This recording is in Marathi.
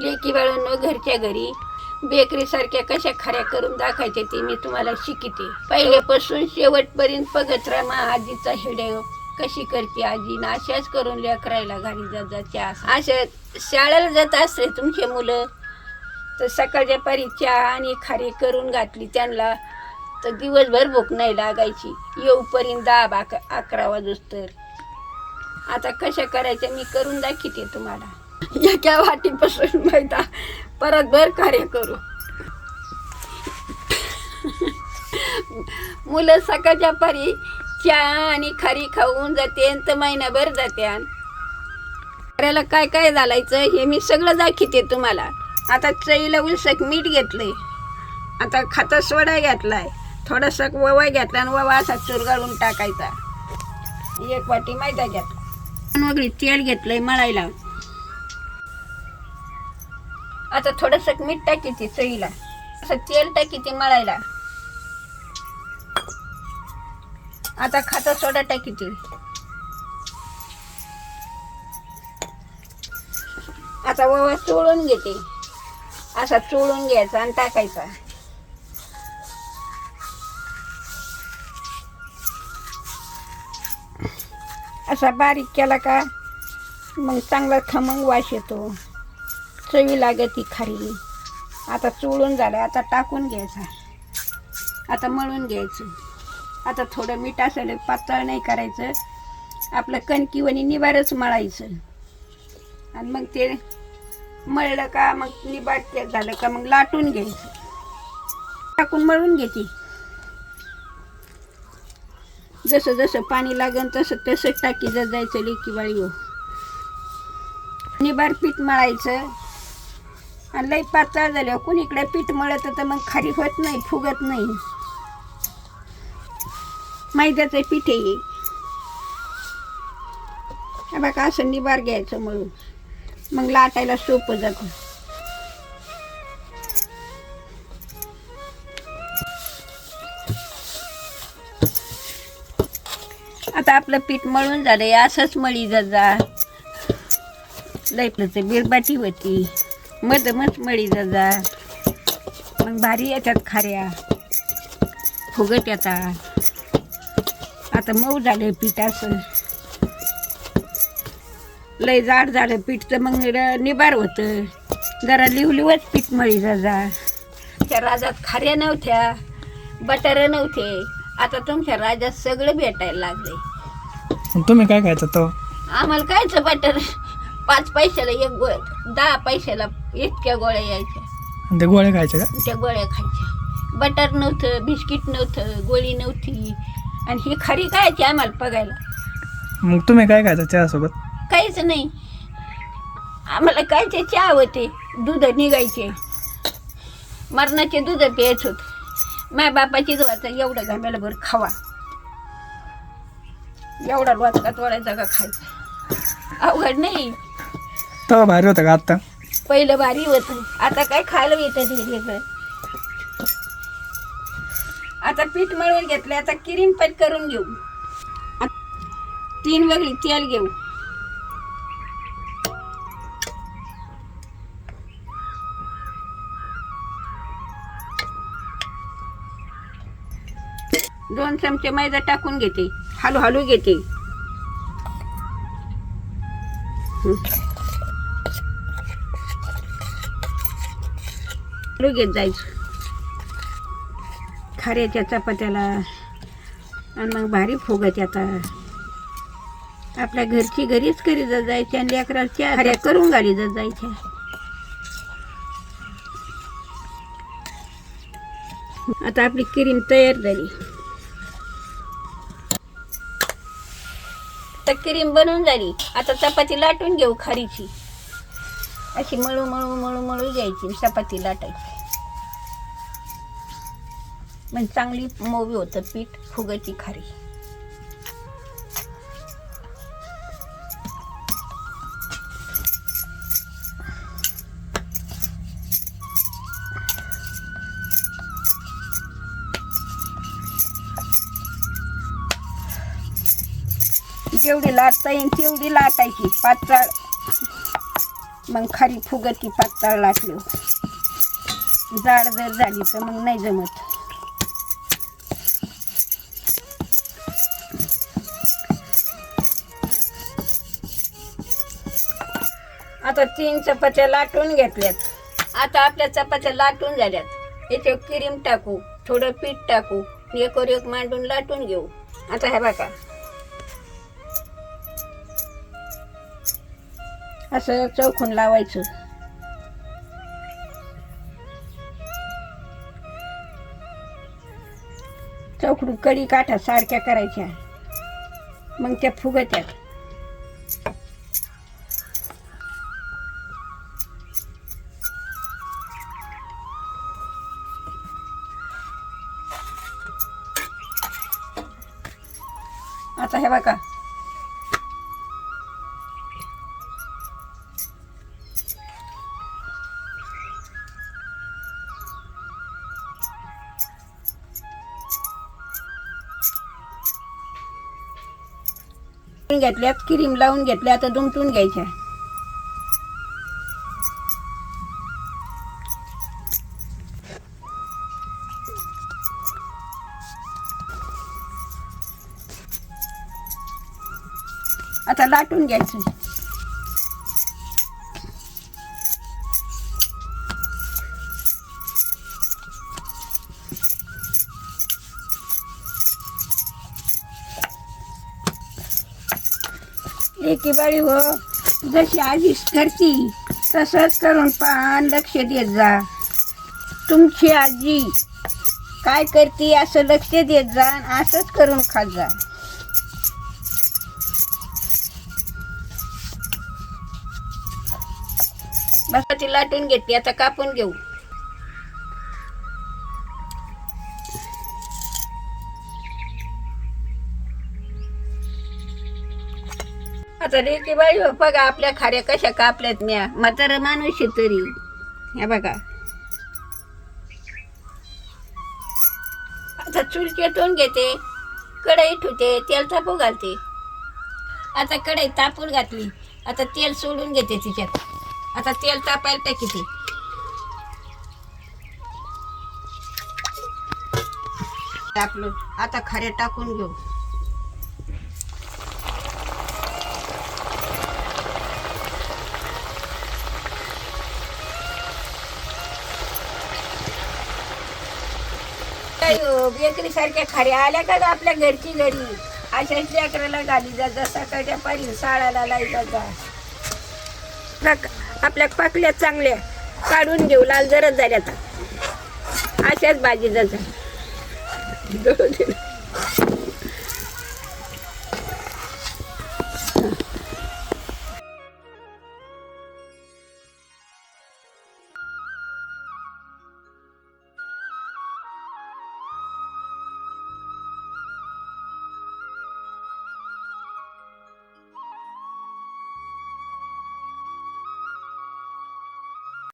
लेकी बाळांनो घरच्या घरी बेकरी सारख्या कशा खऱ्या करून दाखायच्या ते मी तुम्हाला शिकते. पहिल्यापासून शेवटपर्यंत बघत राहा आजीचा हिडिओ कशी करते आजी? ना अशाच करून लेकरायला घाली जात जाते अशा शाळेला जात असते तुमचे मुलं तर सकाळच्या पारी चहा आणि खारी करून घातली त्यांना तर दिवसभर भूक नाही लागायची. येऊपर्यंत दहा अकरा वाजूस तर. आता कशा करायच्या मी करून दाखवते तुम्हाला. एका वाटीपासून मैदा? परत भर कार्य करू. मुलं सकाळच्या पारी चहा आणि खारी खाऊन जाते तर महिनाभर जाते करायला काय काय घालायचं हे मी सगळं दाखवते तुम्हाला. आता चईला उलसक मीठ घेतलंय. आता खाता सोडा घातलाय. थोडासा ववा घेतला आणि ववा असा चुरगाळून टाकायचा. एक वाटी मैदा घेतला. वगळी तेल घेतलंय मळायला. आता थोडंसं मीठ टाकीते चईला असं तेल टाकी ते मळायला. आता खाता सोडा टाकीते आता ववा चोळून घेते. असा चोळून घ्यायचा आणि टाकायचा. असा बारीक केला का मग चांगला खमंग वास येतो. चवी लागती खारी. आता चोळून झालं आता टाकून घ्यायचा. आता मळून घ्यायचं. आता थोडं मीठ असेल पातळ नाही करायचं. आपलं कणकीवणी निबारच मळायचं. आणि मग ते मळलं का मग निबाट ते झालं का मग लाटून घ्यायचं. टाकून मळून घेते. जसं जसं पाणी लागेल तसं तसं टाकी जर जायचं लेकी बाळी हो. निबार पीठ मळायचं. आणि लई पातळ झाल्यावर कुणीकडे पीठ मळत तर मग खारी होत नाही फुगत नाही. मैद्याचं पीठ आहे. हे बघा असं निबार घ्यायचं मळून. मग लाटायला सोपं जातं. आता आपलं पीठ मळून झालं असंच मळी जा जा. लईपलं ते बिरबाटी होती. मधमच मळी जा मग भारी येतात खाऱ्या. फुगत येतात. आता मऊ झालं पीठ असं. लय जाड झालं पीठ तर मग निबार होतं. जरा लिवलिवच पीठ मळी जा त्या राजात खाऱ्या नव्हत्या बटार नव्हते. आता तुमच्या राजात सगळं भेटायला लागले. तुम्ही काय खायचं तो? आम्हाला कायचं बटर? पाच पैशाला एक गोळ. दहा पैशाला इतक्या गोळ्या यायच्या. आणि ते गोळे खायचे का? त्या गोळ्या खायच्या. बटर नव्हतं बिस्किट नव्हतं गोळी नव्हती. आणि ही खरी खायची आम्हाला बघायला. मग तुम्ही काय खायचं चहासोबत? काहीच नाही. आम्हाला कायचे चहा होते दूध निघायचे. मरणाचे दूध प्यायच होते. माझ्या बापाची वाचा एवढं घामेला बरं खावा. एवढा वाचका तोडायचा का खायचा? अवघड नाही. तेव्हा भारी होतं का आत्ता? पहिलं भारी होत. आता काय खायला येतं ते वेगळं आता पीठ मळून घेतलं आता किरीम पण करून घेऊ. तीन वेगळी तेल घेऊ. दोन चमचे मैदा टाकून घेते. हलू हलू घेते हलू घेत जायचं. खाऱ्याच्या चपात्याला आणि मग भारी फुगत आता. आपल्या घरची घरीच करी जात जायच्या आणि लेकराच्या खाऱ्या करून घाली जात जायच्या आता आपली क्रीम तयार झाली. तर क्रीम बनवून झाली. आता चपाती लाटून घेऊ खारीची. अशी मळू मळू मळू मळू घ्यायची चपाती लाटायची. म्हणजे चांगली मोवी होतं पीठ फुगाची खारी. जेवढी लाटता येईल तेवढी लाटायची. पातळ मग खारी फुगती पातळ लागलो. जाड जर झाली तर मग नाही जमत. आता तीन चपात्या लाटून घेतल्यात. आता आपल्या चपात्या लाटून झाल्यात. याच्यावर क्रीम टाकू थोडं पीठ टाकू एकोर एक मांडून लाटून घेऊ. आता हे बघा. असं चौकून लावायचं. चौकडून कडी काठा सारख्या करायच्या. मग त्या फुगत्यात. आता हे बघा. घेतल्यात क्रीम लावून घेतल्या आता दुमटून घ्यायच्या. आता लाटून घ्यायचं. एकी बाळी हो. जशी आजीच करती तसंच करून पान लक्ष देत जा. तुमची आजी काय करते असं लक्ष देत जा असंच करून खात जा. बस ती लाटून घेते आता कापून घेऊ. आता रेती बाई हो बघा आपल्या खाऱ्या कशा कापल्यात म्या. म्हातारा माणूस तरी. ह्या बघा. आता चूल घेते. कढई ठेवते तेल तापू घालते. आता कढई तापून घातली. आता तेल सोडून घेते तिच्यात. आता तेल तापायला टाकीते टाकलो आता खरे टाकून घेऊ. बेकरी सारख्या खऱ्या आल्या का आपल्या घरची घरी? अशाच लेकराला घाली जा सकाळच्या पारी साळाला लाई जा आपल्या पाकल्या चांगल्या काढून घेऊ लाल जरच झाल्या आता अशाच भाजी जायचं